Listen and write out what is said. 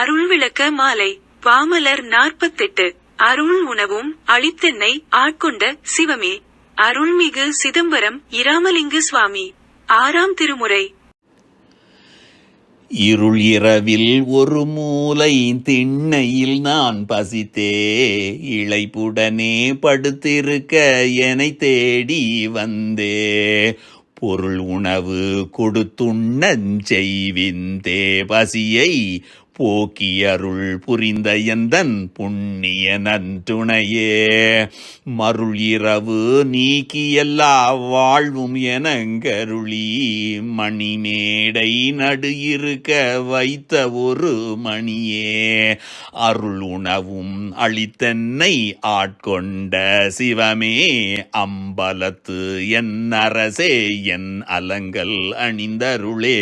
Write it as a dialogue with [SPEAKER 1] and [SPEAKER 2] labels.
[SPEAKER 1] அருள் விளக்க மாலை. பாமலர் நாற்பத்தெட்டு. அருள் உணவும் அளித்தென்னை ஆட்கொண்ட சிவமே. அருள்மிகு சிதம்பரம் இராமலிங்க சுவாமி. ஆறாம் திருமுறை.
[SPEAKER 2] இருள் இரவில் ஒரு மூலை திண்ணையில் நான் பசித்தே. இழைப்புடனே படுத்திருக்க என்னை தேடி வந்தே. பொருள் உணவு கொடுத்துண்ணஞ் பசியை போக்கியருள் புரிந்த எந்தன் புண்ணிய நன்றுணையே? மருள் இரவு நீக்கி எல்லா வாழ்வும் எனங்கருளி மணிமேடை நடு இருக்க வைத்த ஒரு மணியே. அருள் உணவும் அளித்தன்னை ஆட்கொண்ட சிவமே அம்பலத்து என் அரசே என் அலங்கல் அணிந்தருளே.